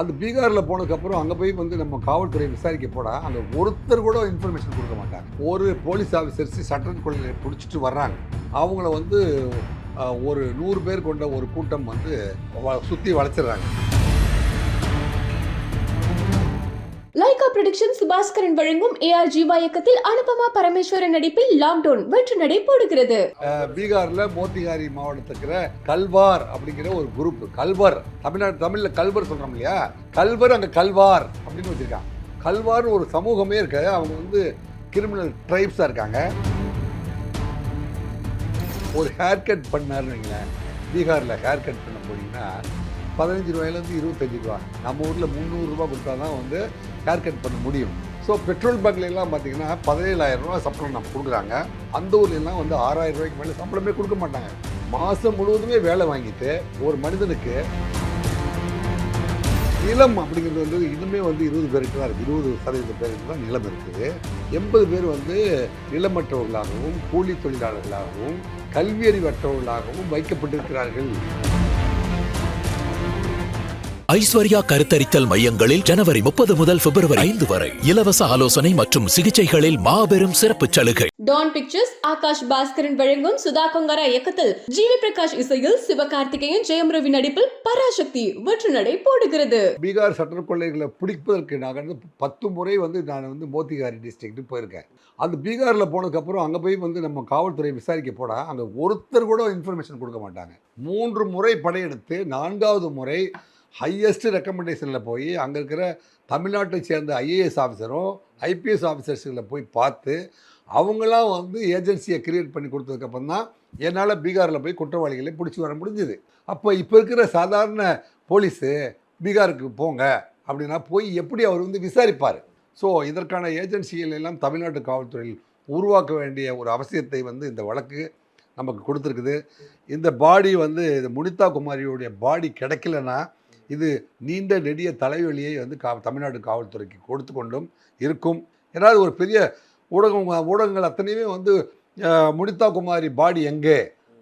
அந்த பீகாரில் போனதுக்கப்புறம் அங்கே போய் வந்து நம்ம காவல்துறை விசாரிக்க போனால் அங்கே ஒருத்தர் கூட இன்ஃபர்மேஷன் கொடுக்க மாட்டாங்க. ஒரு போலீஸ் ஆஃபீஸர்ஸ் சட்டன் கொள்கையை பிடிச்சிட்டு வர்றாங்க. அவங்கள வந்து ஒரு நூறு பேர் கொண்ட ஒரு கூட்டம் வந்து சுற்றி வளைச்சிடுறாங்க. ப்ரொடக்ஷன் சுபாஸ்கரன் வழங்கும் ஏஆர் ஜீவா இயக்கத்தில் அனுபமா பரமேஸ்வரன் நடிப்பில் லாக்டவுன் வெற்றி நடை போடுகிறது. பீகார்ல மோத்திகாரி மாவட்டத்தில் இருக்கிற கல்வார் அப்படிங்கிற ஒரு குரூப் கல்வர். தமிழ்நாடு தமிழ்ல கல்வர் சொல்றோம் இல்லையா? கல்வர் அங்க கல்வார் அப்படின்னு வச்சிருக்காங்க. கல்வார்னு ஒரு சமூகமே இருக்கு அவங்க வந்து கிரிமினல் ட்ரைப்ஸா இருக்காங்க. ஒரு ஹேர் கட் பண்ணாருன்னு வைங்களேன். பீகாரில் ஹேர் கட் பண்ண போனீங்கன்னா பதினஞ்சு ரூபாயிலேருந்து இருபத்தஞ்சு ரூபா. நம்ம ஊரில் முந்நூறுரூபா கொடுத்தா தான் வந்து ஹேர் கட் பண்ண முடியும். ஸோ பெட்ரோல் பங்க்லாம் பார்த்தீங்கன்னா பதினேழாயிரம் ரூபா சம்பளம் நம்ம கொடுக்குறாங்க. அந்த ஊர்லாம் வந்து ஆறாயிரம் ரூபாய்க்கு மேலே சம்பளமே கொடுக்க மாட்டாங்க. மாதம் முழுவதுமே வேலை வாங்கிட்டு ஒரு மனிதனுக்கு நிலம் அப்படிங்கிறது வந்து இன்னுமே வந்து இருபது பேருக்கு தான் இருக்குது இருபது சதவீத பேருக்கு தான் நிலம் இருக்குது எண்பது பேர் வந்து நிலமற்றவர்களாகவும் கூலி தொழிலாளர்களாகவும் கல்வியறிவற்றவர்களாகவும் வைக்கப்பட்டிருக்கிறார்கள். ஐஸ்வர்யா கருத்தரித்தல் மையங்களில் ஜனவரி முப்பது முதல் பிப்ரவரி ஐந்து வரை. இலவச ஆலோசனை மற்றும் சிகிச்சைகளில் மாபெரும் சிறப்பு சலுகை. டான் பிக்சர்ஸ் ஆகாஷ் பாஸ்கரன் வழங்கும் சுதா கொங்கரா இயக்கத்தில் ஜிவி பிரகாஷ் இசையில் சிவகார்த்திகேயன் ஜெயம் ரவி நடிப்பில் பராசக்தி வெற்றி நடை போடுகிறது. பீகார் சட்ட கொள்ளைகளை பிடிப்பதற்கு நான் வந்து பத்து முறை வந்து நான் வந்து மோத்திகாரி டிஸ்ட்ரிக்ட்டு போயிருக்கேன். அந்த பீகாரில் போனதுக்கப்புறம் அங்கே போய் வந்து நம்ம காவல்துறை விசாரிக்க போனால் அங்கே ஒருத்தர் கூட இன்ஃபர்மேஷன் கொடுக்க மாட்டாங்க. மூன்று முறை படையெடுத்து நான்காவது முறை ஹையஸ்ட் ரெக்கமெண்டேஷனில் போய் அங்கே இருக்கிற தமிழ்நாட்டை சேர்ந்த ஐஏஎஸ் ஆஃபீஸரும் ஐபிஎஸ் ஆஃபீஸர்ஸுகளை போய் பார்த்து அவங்களாம் வந்து ஏஜென்சியை கிரியேட் பண்ணி கொடுத்ததுக்கப்புறம் தான் என்னால் பீகாரில் போய் குற்றவாளிகளை பிடிச்சி வர முடிஞ்சுது. அப்போ இப்போ இருக்கிற சாதாரண போலீஸு பீகாருக்கு போங்க அப்படின்னா போய் எப்படி அவர் வந்து விசாரிப்பார்? ஸோ இதற்கான ஏஜென்சிகள் எல்லாம் தமிழ்நாட்டு காவல்துறையில் உருவாக்க வேண்டிய ஒரு அவசியத்தை வந்து இந்த வழக்கு நமக்கு கொடுத்துருக்குது. இந்த பாடி வந்து இது முனிதா குமாரியுடைய பாடி கிடைக்கலன்னா இது நீண்ட நெடிய தலைவலியை வந்து கா தமிழ்நாடு காவல்துறைக்கு கொடுத்து கொண்டும் இருக்கும். ஏதாவது ஒரு பெரிய ஊடகம் ஊடகங்கள் அத்தனையுமே வந்து முனிதா குமாரி பாடி எங்கே?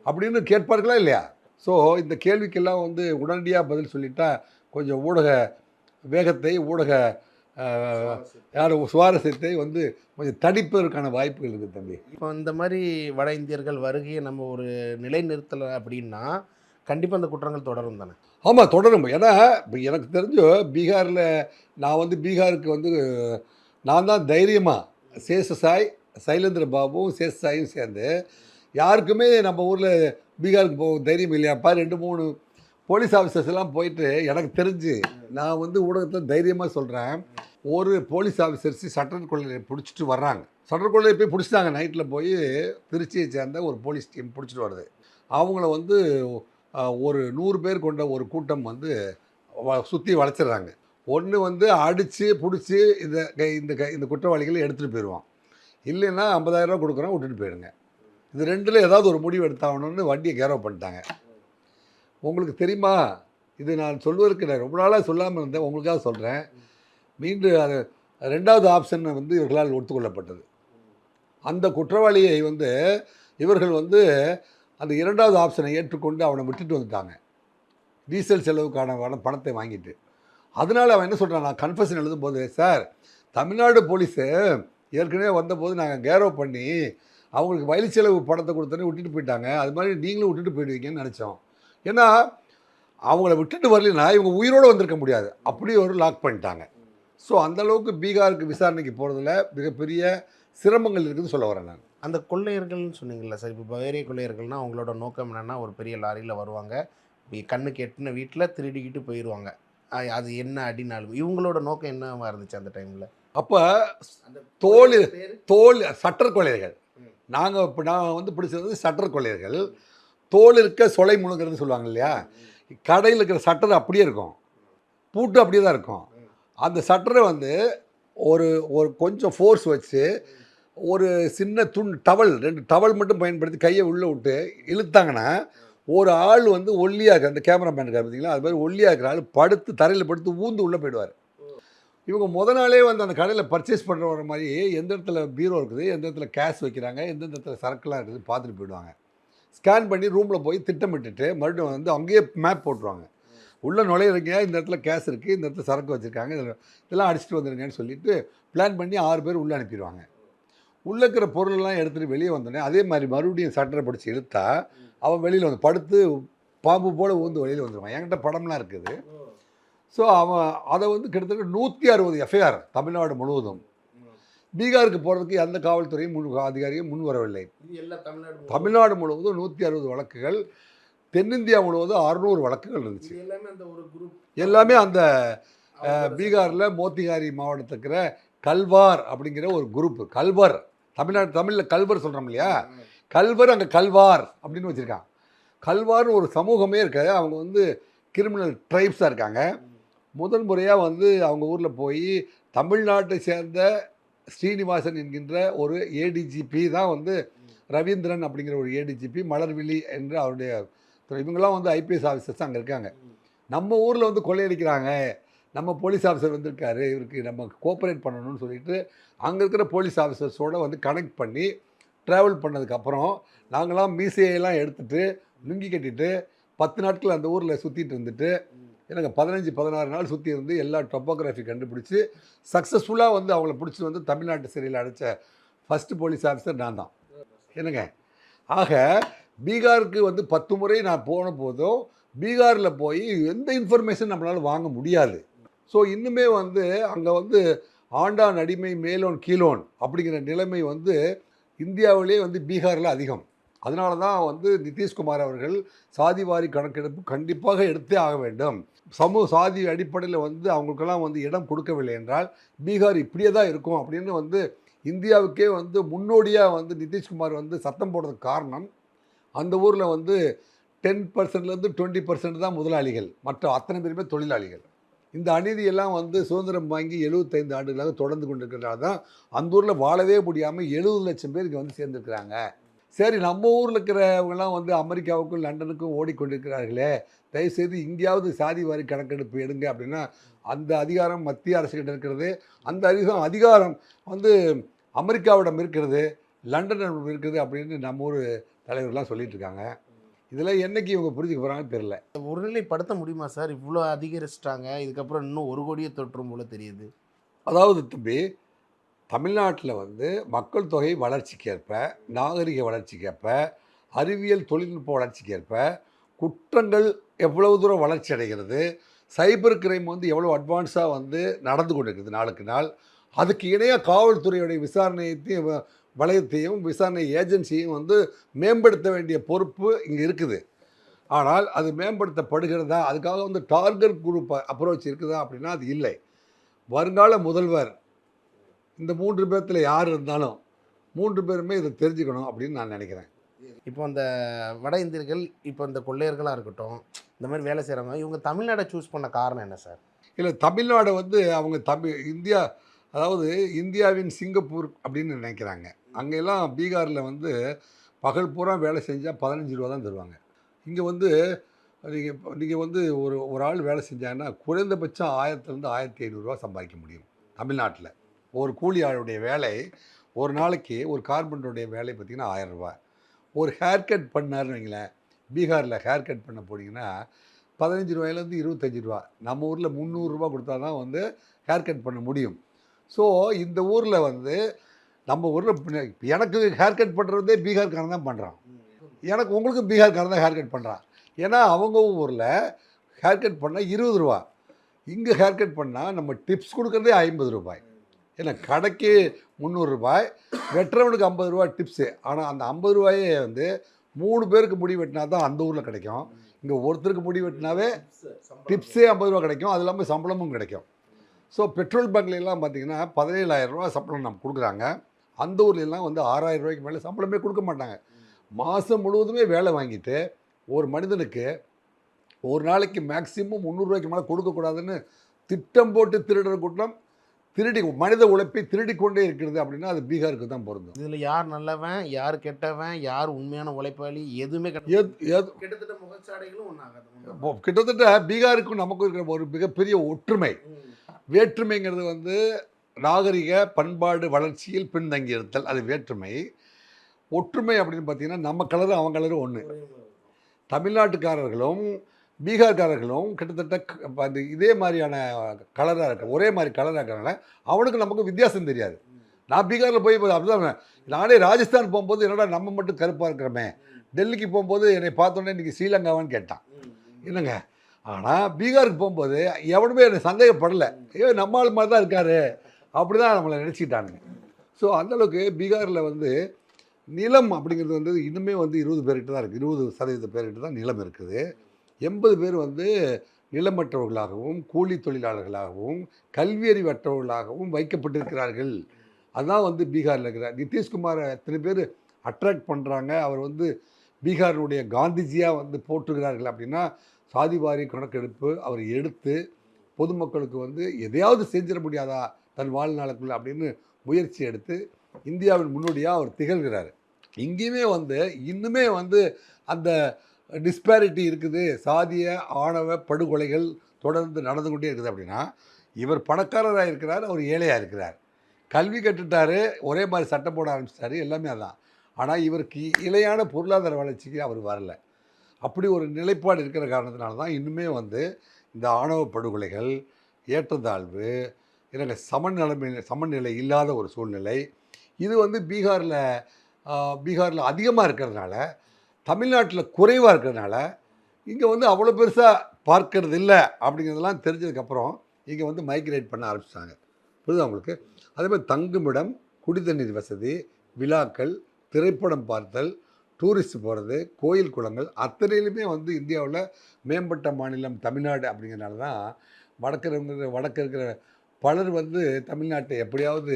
அப்படின்னு கேட்பார்களா இல்லையா? ஸோ இந்த கேள்விக்கெல்லாம் வந்து உடனடியாக பதில் சொல்லிட்டா கொஞ்சம் ஊடக வேகத்தை ஊடக அஹ், யார் சுவாரஸ்யத்தை வந்து கொஞ்சம் தடிப்பதற்கான வாய்ப்புகள் இருக்குது தம்பி. இப்போ இந்த மாதிரி வட இந்தியர்கள் வருகையை நம்ம ஒரு நிலைநிறுத்தலை அப்படின்னா கண்டிப்பாக அந்த குற்றங்கள் தொடரும் தானே. ஆமாம் தொடரும். ஏன்னா இப்போ எனக்கு தெரிஞ்சு பீகாரில் நான் வந்து பீகாருக்கு வந்து நான் தான் தைரியமாக சேஷசாய் சைலேந்திர பாபுவும் சேஷசாயும் சேர்ந்து யாருக்குமே நம்ம ஊரில் பீகாருக்கு போக தைரியம் இல்லையாப்பா ரெண்டு மூணு போலீஸ் ஆஃபீஸர்ஸ் எல்லாம் போயிட்டு எனக்கு தெரிஞ்சு நான் வந்து ஊடகத்தில் தைரியமாக சொல்கிறேன் ஒரு போலீஸ் ஆஃபீஸர்ஸ் சட்டர் கொள்ளையை பிடிச்சிட்டு வர்றாங்க. சட்டர் கொள்ளையை போய் பிடிச்சிட்டாங்க. நைட்டில் போய் திருச்சியை சேர்ந்த ஒரு போலீஸ் டீம் பிடிச்சிட்டு வருது. அவங்கள வந்து ஒரு நூறு பேர் கொண்ட ஒரு கூட்டம் வந்து சுற்றி வளைச்சிடுறாங்க ஒன்று வந்து அடித்து பிடிச்சி இந்த கை- இந்த கை- இந்த குற்றவாளிகளை எடுத்துகிட்டு போயிடுவான் இல்லைன்னா ஐம்பதாயிரரூவா கொடுக்குறோம் விட்டுட்டு போயிடுங்க இது ரெண்டில் ஏதாவது ஒரு முடிவு எடுத்தாகணும்னு வண்டியை கேரவ் பண்ணிட்டாங்க. உங்களுக்கு தெரியுமா? இது நான் சொல்வதற்கு நான் ரொம்ப நாளாக சொல்லாமல் இருந்தேன். உங்களுக்காக சொல்கிறேன் மீண்டும் அது ரெண்டாவது ஆப்ஷன் வந்து இவர்களால் ஒத்துக்கொள்ளப்பட்டது. அந்த குற்றவாளியை வந்து இவர்கள் வந்து அந்த இரண்டாவது ஆப்ஷனை ஏற்றுக்கொண்டு அவனை விட்டுட்டு வந்துட்டாங்க. டீசல் செலவுக்கான பணத்தை வாங்கிட்டு. அதனால் அவன் என்ன சொல்கிறான் நான் கன்ஃபஷன் எழுதும்போது சார் தமிழ்நாடு போலீஸு ஏற்கனவே வந்தபோது நாங்கள் கேரோ பண்ணி அவங்களுக்கு வயல் செலவு பணத்தை கொடுத்தோன்னே விட்டுட்டு போயிட்டாங்க. அது மாதிரி நீங்களும் விட்டுட்டு போயிடுவீங்கன்னு நினச்சோம். ஏன்னா அவங்கள விட்டுட்டு வரலைன்னா இவங்க உயிரோடு வந்திருக்க முடியாது. அப்படியே ஒரு லாக் பண்ணிட்டாங்க. ஸோ அந்தளவுக்கு பீகாருக்கு விசாரணைக்கு போகிறதுல மிகப்பெரிய சிரமங்கள் இருக்குதுன்னு சொல்ல வரேன் நான். அந்த கொள்ளையர்கள்னு சொன்னீங்கல்ல சார்? இப்போ பவேரிய கொள்ளையர்கள்னா அவங்களோட நோக்கம் என்னென்னா ஒரு பெரிய லாரியில் வருவாங்க. இப்படி கண்ணுக்கு எட்டின வீட்டில் திருடிக்கிட்டு போயிடுவாங்க அது என்ன அடினாலும். இவங்களோட நோக்கம் என்னவா இருந்துச்சு அந்த டைமில் அப்போ தோல் தோல் சட்டர் கொள்ளையர்கள். நாங்கள் இப்போ நான் வந்து பிடிச்சது சட்டர் கொள்ளையர்கள். தோல் இருக்க சொலை முழுங்கிறதுன்னு சொல்லுவாங்க இல்லையா? கடையில் இருக்கிற சட்டர் அப்படியே இருக்கும். பூட்டு அப்படியே தான் இருக்கும். அந்த சட்டரை வந்து ஒரு ஒரு கொஞ்சம் ஃபோர்ஸ் வச்சு ஒரு சின்ன துண் டவல் ரெண்டு டவல் மட்டும் பயன்படுத்தி கையை உள்ளே விட்டு இழுத்தாங்கன்னா ஒரு ஆள் வந்து ஒல்லியாக இருக்கிற அந்த கேமராமேன் பார்த்தீங்களா? அது மாதிரி ஒல்லியாக இருக்கிற ஆள் படுத்து தரையில் படுத்து ஊந்து உள்ளே போயிடுவார். இவங்க முத நாளே வந்து அந்த கடையில் பர்ச்சேஸ் பண்ணுற மாதிரி எந்த இடத்துல பீரோ இருக்குது எந்த இடத்துல கேஷ் வைக்கிறாங்க எந்தெந்த இடத்துல சரக்குலாம் இருக்குது பார்த்துட்டு போயிடுவாங்க. ஸ்கேன் பண்ணி ரூமில் போய் திட்டமிட்டுட்டு மறுபடியும் வந்து அங்கேயே மேப் போட்டுருவாங்க. உள்ளே நுழையிறீங்க இந்த இடத்துல கேஸ் இருக்குது இந்த இடத்துல சரக்கு வச்சுருக்காங்க இதெல்லாம் அடிச்சுட்டு வந்துருங்கன்னு சொல்லிட்டு பிளான் பண்ணி ஆறு பேர் உள்ளே அனுப்பிடுவாங்க. உள்ளே இருக்கிற பொருளெல்லாம் எடுத்துகிட்டு வெளியே வந்தோடனே அதே மாதிரி மறுபடியும் சட்டரை பிடிச்சி இழுத்தா அவன் வெளியில் வந்து படுத்து பாம்பு போல் ஊந்து வெளியில் வந்துடுவான் என்கிட்ட படம்லாம் இருக்குது. ஸோ அவன் அதை வந்து கிட்டத்தட்ட நூற்றி அறுபது எஃப்ஐஆர் தமிழ்நாடு முழுவதும். பீகாருக்கு போகிறதுக்கு எந்த காவல்துறையும் முன் அதிகாரியும் முன் வரவில்லை. தமிழ்நாடு முழுவதும்? நூற்றி அறுபது வழக்குகள் தென்னிந்தியா முழுவதும் அறுநூறு வழக்குகள் இருந்துச்சு. எல்லாமே அந்த ஒரு குரூப் எல்லாமே அந்த பீகாரில் மோத்திகாரி மாவட்டத்தில் இருக்கிற கல்வார் அப்படிங்கிற ஒரு குரூப் கல்வர். தமிழ்நாடு தமிழில் கல்வர் சொல்கிறோம் இல்லையா? கல்வர் அங்கே கல்வார் அப்படின்னு வச்சுருக்கான் கல்வார்னு ஒரு சமூகமே இருக்காது. அவங்க வந்து கிரிமினல் ட்ரைப்ஸாக இருக்காங்க. முதல் முறையாக வந்து அவங்க ஊரில் போய் தமிழ்நாட்டை சேர்ந்த ஸ்ரீனிவாசன் என்கின்ற ஒரு ஏடிஜிபி தான் வந்து ரவீந்திரன் அப்படிங்கிற ஒரு ஏடிஜிபி மலர்விழி என்று அவருடைய துறை. இவங்கெல்லாம் வந்து ஐபிஎஸ் ஆஃபீஸர்ஸ் அங்கே இருக்காங்க. நம்ம ஊரில் வந்து கொள்ளையடிக்கிறாங்க. நம்ம போலீஸ் ஆஃபீஸர் வந்திருக்காரு இவருக்கு நம்ம கோஆப்ரேட் பண்ணணும்னு சொல்லிட்டு அங்கே இருக்கிற போலீஸ் ஆஃபீஸர்ஸோடு வந்து கனெக்ட் பண்ணி ட்ராவல் பண்ணதுக்கப்புறம் நாங்களாம் மீசையெல்லாம் எடுத்துகிட்டு லுங்கி கட்டிட்டு பத்து நாட்கள் அந்த ஊரில் சுற்றிட்டு இருந்துட்டு எனக்கு பதினஞ்சு பதினாறு நாள் சுற்றி இருந்து எல்லா டொப்போகிராஃபி கண்டுபிடிச்சி சக்ஸஸ்ஃபுல்லாக வந்து அவங்கள பிடிச்சி வந்து தமிழ்நாட்டு சிறையில் அடைச்ச ஃபஸ்ட்டு போலீஸ் ஆஃபீஸர் நான் தான். என்னங்க? ஆக பீகாருக்கு வந்து பத்து முறை நான் போன போதும் பீகாரில் போய் எந்த இன்ஃபர்மேஷன் நம்மளால் வாங்க முடியாது. ஸோ இன்னுமே வந்து அங்கே வந்து ஆண்டான் அடிமை மேலோன் கீழோன் அப்படிங்கிற நிலைமை வந்து இந்தியாவிலே வந்து பீகாரில் அதிகம். அதனால தான் வந்து நிதிஷ்குமார் அவர்கள் சாதிவாரி கணக்கெடுப்பு கண்டிப்பாக எடுத்தே ஆக வேண்டும். சமூக சாதி அடிப்படையில் வந்து அவங்களுக்கெல்லாம் வந்து இடம் கொடுக்கவில்லை என்றால் பீகார் இப்படியே தான் இருக்கும் அப்படின்னு வந்து இந்தியாவுக்கே வந்து முன்னோடியாக வந்து நிதிஷ்குமார் வந்து சத்தம் போடுறதுக்கு காரணம் அந்த ஊரில் வந்து டென் பர்சன்ட்லேருந்து டுவெண்ட்டி பர்சன்ட் தான் முதலாளிகள். மற்ற அத்தனை பேருமே தொழிலாளிகள். இந்த அநீதியெல்லாம் வந்து சுதந்திரம் வாங்கி எழுபத்தைந்து ஆண்டுகளாக தொடர்ந்து கொண்டிருக்கிறதால தான் அந்த ஊரில் வாழவே முடியாமல் எழுபது லட்சம் பேர் இங்கே வந்து சேர்ந்துருக்கிறாங்க. சரி நம்ம ஊரில் இருக்கிறவங்கலாம் வந்து அமெரிக்காவுக்கும் லண்டனுக்கும் ஓடிக்கொண்டிருக்கிறார்களே. தயவுசெய்து இங்கேயாவது சாதி வாரி கணக்கெடுப்பு எடுங்க அப்படின்னா அந்த அதிகாரம் மத்திய அரசுகிட்ட இருக்கிறது. அந்த அதிகாரம் அதிகாரம் வந்து அமெரிக்காவிடம் இருக்கிறது லண்டனிடம் இருக்கிறது அப்படின்னு நம்ம ஊர் தலைவர்கள்லாம் சொல்லிகிட்டு இருக்காங்க. இதில் என்னைக்கு இவங்க புரிஞ்சுக்க போகிறாங்கன்னு தெரில ஒருநிலைப்படுத்த முடியுமா சார்? இவ்வளோ அதிகரிச்சிட்டாங்க. இதுக்கப்புறம் இன்னும் ஒரு கோடியே தொற்றும் போல தெரியுது. அதாவது தம்பி தமிழ்நாட்டில் வந்து மக்கள் தொகை வளர்ச்சிக்கேற்ப நாகரிக வளர்ச்சிக்கேற்ப அறிவியல் தொழில்நுட்ப வளர்ச்சிக்கேற்ப குற்றங்கள் எவ்வளவு தூரம் வளர்ச்சி அடைகிறது சைபர் கிரைம் வந்து எவ்வளோ அட்வான்ஸாக வந்து நடந்து கொண்டிருக்குது நாளுக்கு நாள் அதுக்கு இணையாக காவல்துறையுடைய விசாரணையத்தையும் வளையத்தையும் விசாரணை ஏஜென்சியும் வந்து மேம்படுத்த வேண்டிய பொறுப்பு இங்கே இருக்குது. ஆனால் அது மேம்படுத்தப்படுகிறதா? அதுக்காக வந்து டார்கெட் குரூப் அப்ரோச் இருக்குதா அப்படின்னா அது இல்லை. வருங்கால முதல்வர் இந்த மூன்று பேர்த்தில் யார் இருந்தாலும் மூன்று பேருமே இதை தெரிஞ்சுக்கணும் அப்படின்னு நான் நினைக்கிறேன். இப்போ அந்த வட இந்தியர்கள் இப்போ இந்த கொள்ளையர்களாக இருக்கட்டும் இந்த மாதிரி வேலை செய்கிறவங்க இவங்க தமிழ்நாடை சூஸ் பண்ண காரணம் என்ன சார் இல்லை தமிழ்நாடு வந்து அவங்க தமிழ் இந்தியா அதாவது இந்தியாவின் சிங்கப்பூர் அப்படின்னு நினைக்கிறாங்க. அங்கெல்லாம் பீகாரில் வந்து பகல் பூரா வேலை செஞ்சால் பதினஞ்சு ரூபா தான் தருவாங்க. இங்கே வந்து நீங்கள் நீங்கள் வந்து ஒரு ஒரு ஆள் வேலை செஞ்சாங்கன்னா குறைந்தபட்சம் ஆயிரத்துலேருந்து ஆயிரத்தி ஐநூறுரூவா சம்பாதிக்க முடியும் தமிழ்நாட்டில். ஒரு கூலி ஆளுடைய வேலை ஒரு நாளைக்கு ஒரு கார்பெண்டருடைய வேலை பார்த்திங்கன்னா ஆயிரம் ஒரு ஹேர் கட் பண்ணாருன்னு வைங்களேன் பீகாரில் ஹேர் கட் பண்ண போனீங்கன்னா பதினஞ்சு ரூபாயிலேருந்து இருபத்தஞ்சி ரூபா. நம்ம ஊரில் முந்நூறுரூவா கொடுத்தா தான் வந்து ஹேர் கட் பண்ண முடியும். ஸோ இந்த ஊரில் வந்து நம்ம ஊரில் எனக்கு ஹேர் கட் பண்ணுறதே பீகார்காரன் தான் பண்ணுறான் எனக்கு உங்களுக்கு பீகார்காரன் தான் ஹேர் கட் பண்ணுறான் ஏன்னா அவங்க ஊரில் ஹேர் கட் பண்ணால் இருபது ரூபா. இங்கே ஹேர் கட் பண்ணால் நம்ம டிப்ஸ் கொடுக்குறதே ஐம்பது ரூபாய். ஏன்னா கடைக்கு முந்நூறுரூபாய் வெட்டுறவனுக்கு ஐம்பது ரூபாய் டிப்ஸு ஆனால் அந்த ஐம்பது ரூபாயே வந்து மூணு பேருக்கு முடி வெட்டினா தான் அந்த ஊரில் கிடைக்கும். இங்கே ஒருத்தருக்கு முடி வெட்டினாவே டிப்ஸே ஐம்பது ரூபா கிடைக்கும். அது இல்லாமல் சம்பளமும் கிடைக்கும். ஸோ பெட்ரோல் பங்க்லாம் பார்த்தீங்கன்னா பதினேழாயிரம் ரூபா சம்பளம் நம்ம கொடுக்குறாங்க. அந்த ஊர்ல எல்லாம் வந்து ஆறாயிரம் ரூபாய்க்கு மேலே சம்பளமே கொடுக்க மாட்டாங்க. மாதம் முழுவதுமே வேலை வாங்கிட்டு ஒரு மனிதனுக்கு ஒரு நாளைக்கு மேக்ஸிமம் முந்நூறுரூவாய்க்கு மேலே கொடுக்கக்கூடாதுன்னு திட்டம் போட்டு திருடுற கூட்டம் திருடி மனித உழைப்பை திருடி கொண்டே இருக்கிறது அப்படின்னா அது பீகாருக்கு தான் பொருந்தும். இதில் யார் நல்லவன் யார் கெட்டவன் யார் உண்மையான உழைப்பாளி எதுவுமே கிட்டத்தட்ட முகச்சாடைகளும் ஒன்றாகாது கிட்டத்தட்ட பீகாருக்கும் நமக்கும் இருக்கிற ஒரு மிகப்பெரிய ஒற்றுமை. வேற்றுமைங்கிறது வந்து நாகரிக பண்பாடு வளர்ச்சியில் பின்தங்கி இருத்தல் அது வேற்றுமை. ஒற்றுமை அப்படின்னு பார்த்தீங்கன்னா நம்ம கலரும் அவன் கலரும் ஒன்று தமிழ்நாட்டுக்காரர்களும் பீகார்காரர்களும் கிட்டத்தட்ட அந்த இதே மாதிரியான கலராக இருக்க ஒரே மாதிரி கலராக இருக்கிறனால அவனுக்கு நமக்கு வித்தியாசம் தெரியாது. நான் பீகாரில் போய் அப்படிதான் நானே ராஜஸ்தான் போகும்போது என்னடா நம்ம மட்டும் கருப்பாக இருக்கிறோமே? டெல்லிக்கு போகும்போது என்னை பார்த்தோன்னே இன்றைக்கி ஸ்ரீலங்காவான்னு கேட்டான். என்னங்க? ஆனால் பீகாருக்கு போகும்போது எவனுமே என்னை சந்தேகப்படலை. ஐயோ நம்ம மாதிரி தான் இருக்காரு. அப்படி தான் நம்மளை நினச்சிக்கிட்டானுங்க. ஸோ அந்தளவுக்கு பீகாரில் வந்து நிலம் அப்படிங்கிறது வந்து இன்னுமே வந்து இருபது பேர்கிட்ட தான் இருக்குது இருபது சதவீத பேர்கிட்ட தான் நிலம் இருக்குது. எண்பது பேர் வந்து நிலமற்றவர்களாகவும் கூலி தொழிலாளர்களாகவும் கல்வியறிவற்றவர்களாகவும் வைக்கப்பட்டிருக்கிறார்கள். அதுதான் வந்து பீகாரில் இருக்கிறார் நிதிஷ்குமாரை எத்தனை பேர் அட்ராக்ட் பண்ணுறாங்க அவர் வந்து பீகாரினுடைய காந்திஜியாக வந்து போற்றுகிறார்கள் அப்படின்னா சாதிவாரி கணக்கெடுப்பு அவர் எடுத்து பொதுமக்களுக்கு வந்து எதையாவது செஞ்சிட முடியாதா? தன் வாழ்நாளுக்குள்ள அப்படின்னு முயற்சி எடுத்து இந்தியாவின் முன்னோடியாக அவர் திகழ்கிறார். இங்கேயுமே வந்து இன்னுமே வந்து அந்த டிஸ்பேரிட்டி இருக்குது. சாதிய ஆணவ படுகொலைகள் தொடர்ந்து நடந்து கொண்டே இருக்குது அப்படின்னா இவர் பணக்காரராக இருக்கிறார் அவர் ஏழையாக இருக்கிறார். கல்வி கற்றுட்டார் ஒரே மாதிரி சட்டம் போட ஆரம்பிச்சிட்டாரு எல்லாமே அதான். ஆனால் இவருக்கு இலையான பொருளாதார வளர்ச்சிக்கு அவர் வரல. அப்படி ஒரு நிலைப்பாடு இருக்கிற காரணத்தினால தான் இன்னுமே வந்து இந்த ஆணவ படுகொலைகள் ஏற்றத்தாழ்வு எனக்கு சமநிலைமை சமநிலை இல்லாத ஒரு சூழ்நிலை. இது வந்து பீகாரில் பீகாரில் அதிகமாக இருக்கிறதுனால தமிழ்நாட்டில் குறைவாக இருக்கிறதுனால இங்கே வந்து அவ்வளோ பெருசாக பார்க்கறது இல்லை அப்படிங்கிறதெல்லாம் தெரிஞ்சதுக்கப்புறம் இங்கே வந்து மைக்ரேட் பண்ண ஆரம்பிச்சிட்டாங்க. புரியுதா அவங்களுக்கு அதே மாதிரி தங்குமிடம் குடிதண்ணீர் வசதி விழாக்கள் திரைப்படம் பார்த்தல் டூரிஸ்ட் போகிறது கோயில் குளங்கள் அத்தனையிலுமே வந்து இந்தியாவில் மேம்பட்ட மாநிலம் தமிழ்நாடு அப்படிங்கிறனால தான் வடக்கு இருக்கிற வடக்கு இருக்கிற பலர் வந்து தமிழ்நாட்டை எப்படியாவது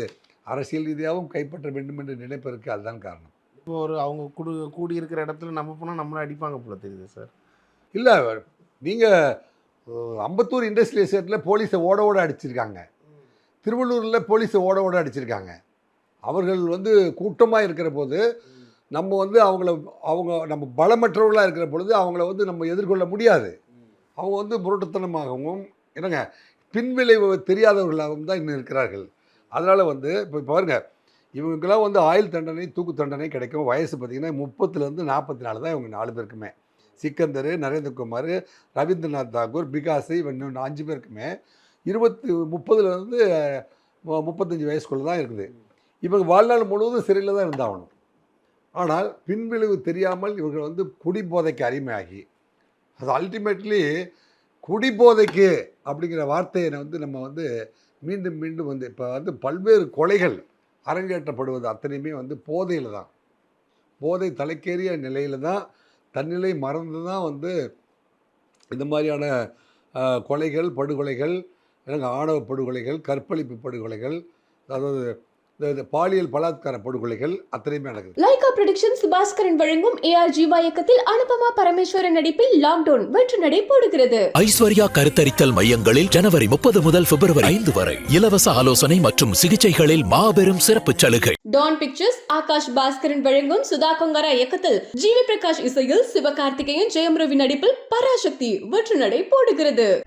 அரசியல் ரீதியாகவும் கைப்பற்ற வேண்டும் என்று நினைப்பதற்கு அதுதான் காரணம். இப்போ ஒரு அவங்க குடு கூடி இருக்கிற இடத்துல நம்ம போனால் நம்மளை அடிப்பாங்க போல தெரியுது சார். இல்லை நீங்கள் அம்பத்தூர் இண்டஸ்ட்ரியல் எஸ்டேட்டில் போலீஸை ஓட ஓட அடிச்சிருக்காங்க. திருவள்ளூரில் போலீஸை ஓட ஓட அடிச்சிருக்காங்க. அவர்கள் வந்து கூட்டமாக இருக்கிற போது நம்ம வந்து அவங்கள அவங்க நம்ம பலமற்றவர்களாக இருக்கிற பொழுது அவங்கள வந்து நம்ம எதிர்கொள்ள முடியாது. அவங்க வந்து முரட்டுத்தனமாகவும் என்னங்க பின்விளைவு தெரியாதவர்களாகவும் தான் இன்னும் இருக்கிறார்கள். அதனால் வந்து இப்போ பாருங்க இவங்களுக்கெல்லாம் வந்து ஆயுள் தண்டனை தூக்கு தண்டனை கிடைக்கும். வயசு பார்த்திங்கன்னா முப்பத்துலேருந்து நாற்பத்தி நாலு தான் இவங்க நாலு பேருக்குமே. சிக்கந்தர் நரேந்திரகுமார் ரவீந்திரநாத் தாகூர் பிகாஸ் இவன் இன்னும் அஞ்சு பேருக்குமே. இருபத்தி முப்பதுலேருந்து முப்பத்தஞ்சு வயசுக்குள்ளே தான் இருக்குது. இவங்க வாழ்நாள் முழுவதும் சிறையில் தான் இருந்தாகணும். ஆனால் பின்விளைவு தெரியாமல் இவர்கள் வந்து குடிபோதைக்கு அடிமையாகி அது அல்டிமேட்லி குடிபோதைக்கு அப்படிங்கிற வார்த்தையை வந்து நம்ம வந்து மீண்டும் மீண்டும் வந்து இப்போ வந்து பல்வேறு கொலைகள் அரங்கேற்றப்படுவது அத்தனையுமே வந்து போதையில் தான். போதை தலைக்கேறிய நிலையில் தான் தன்னிலை மறந்து தான் வந்து இந்த மாதிரியான கொலைகள் படுகொலைகள் எனக்கு ஆணவ படுகொலைகள் கற்பழிப்பு படுகொலைகள் அதாவது இந்த- பாலியல் பலாத்கார படுகொலைகள் அத்தனையுமே நடக்குது. லைகா ப்ரொடக்ஷன்ஸ் பாஸ்கரன் வழங்கும் ஏஆர் ஜீவா இயக்கத்தில் அனுபமா பரமேஸ்வரன் நடிப்பில் லாக்டவுன் வெற்றி நடை போடுகிறது. ஐஸ்வர்யா கருத்தரித்தல் மையங்களில் ஜனவரி முப்பது முதல் பிப்ரவரி ஐந்து வரை இலவச ஆலோசனை மற்றும் சிகிச்சைகளில் மாபெரும் சிறப்பு சலுகை. டான் பிக்சர்ஸ் ஆகாஷ் பாஸ்கரன் வழங்கும் சுதா கொங்கரா இயக்கத்தில் ஜிவி பிரகாஷ் இசையில் சிவகார்த்திகேயன் ஜெயம் ரவி நடிப்பில் பராசக்தி வெற்றி நடை போடுகிறது.